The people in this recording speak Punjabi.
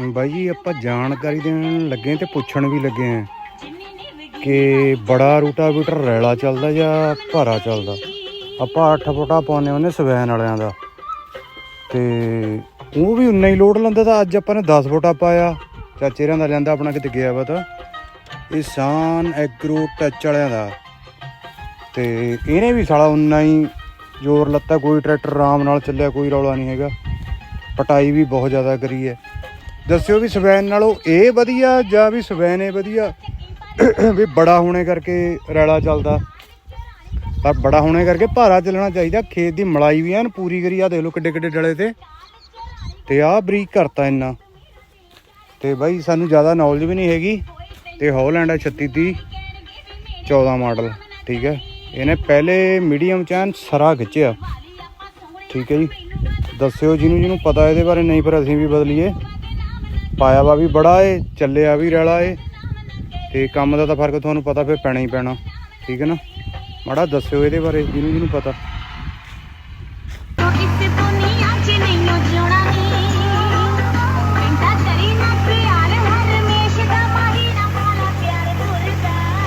ਬਾਈ ਜੀ, ਆਪਾਂ ਜਾਣਕਾਰੀ ਦੇਣ ਲੱਗੇ ਤੇ ਪੁੱਛਣ ਵੀ ਲੱਗੇ ਆ ਕਿ ਬੜਾ ਰੂਟਾਵੀਟਰ ਰੈਲਾ ਚੱਲਦਾ ਜਾਂ ਭਾਰਾ ਚੱਲਦਾ? ਆਪਾਂ 8 ਫੁੱਟਾ ਪਾਉਨੇ ਉਹਨੇ ਸਵੈਨ ਵਾਲਿਆਂ ਦਾ। ਤੇ ਉਹ ਵੀ ਉਨਾ ਹੀ ਲੋਡ ਲੈਂਦਾ ਤਾਂ ਅੱਜ ਆਪਾਂ ਨੇ 10 ਫੁੱਟਾ ਪਾਇਆ। ਚਾਚੇ ਰਾਂ ਦਾ ਲੈਂਦਾ ਆਪਣਾ ਕਿਤੇ ਗਿਆ ਵਾ ਤਾਂ। ਇਹ ਐਗਰੋ ਟੱਚ ਵਾਲਿਆਂ ਦਾ। ਤੇ ਇਹਨੇ ਵੀ ਸਾਲਾ ਉਨਾ ਹੀ ਜ਼ੋਰ ਲੱਤਾ, ਕੋਈ ਟਰੈਕਟਰ ਆਰਾਮ ਨਾਲ ਚੱਲਿਆ, ਕੋਈ ਰੌਲਾ ਨਹੀਂ ਹੈਗਾ। ਪਟਾਈ ਵੀ ਬਹੁਤ ਜ਼ਿਆਦਾ ਕਰੀ ਹੈ। ਦੱਸਿਓ ਵੀ ਸਵੈਨ ਨਾਲੋਂ ਇਹ ਵਧੀਆ ਜਾਂ ਵੀ ਸਵੈਨ ਇਹ ਵਧੀਆ? ਵੀ ਬੜਾ ਹੋਣੇ ਕਰਕੇ ਰੈਲਾ ਚੱਲਦਾ। ਪਰ ਬੜਾ ਹੋਣੇ ਕਰਕੇ ਭਾਰਾ ਚੱਲਣਾ ਚਾਹੀਦਾ। ਖੇਤ ਦੀ ਮਲਾਈ ਵੀ ਐਨ ਪੂਰੀ ਕਰੀ ਆ ਦੇਖ ਲਓ ਕਿੱਡੇ ਕਿੱਡੇ ਡਲੇ ਤੇ। ਤੇ ਆਹ ਬਰੀਕ ਕਰਤਾ ਇੰਨਾ। ਤੇ ਬਾਈ ਸਾਨੂੰ ਜ਼ਿਆਦਾ ਨੌਲੇਜ ਵੀ ਨਹੀਂ ਹੈਗੀ। ਤੇ ਹੌਲੈਂਡ ਹੈ 3630 14 ਮਾਡਲ। ਠੀਕ ਹੈ। ਇਹਨੇ ਪਹਿਲੇ ਮੀਡੀਅਮ ਚੈਨ ਸਰਾ ਖਿੱਚਿਆ। ਠੀਕ ਹੈ ਜੀ। ਦੱਸਿਓ ਜਿਹਨੂੰ ਜਿਹਨੂੰ ਪਤਾ ਇਹਦੇ ਬਾਰੇ, ਨਹੀਂ ਪਰ ਅਸੀਂ ਵੀ ਬਦਲੀਏ। ਪਾਇਆ ਵਾ ਵੀ ਬੜਾ ਏ, ਚੱਲਿਆ ਵੀ ਰੈਲਾ ਏ। ਤੇ ਕੰਮ ਦਾ ਤਾਂ ਫ਼ਰਕ ਤੁਹਾਨੂੰ ਪਤਾ ਫਿਰ ਪੈਣਾ ਹੀ ਪੈਣਾ। ਠੀਕ ਹੈ ਨਾ? ਮਾੜਾ ਦੱਸਿਓ ਇਹਦੇ ਬਾਰੇ, ਜਿਹਨੂੰ ਜਿਹਨੂੰ ਪਤਾ।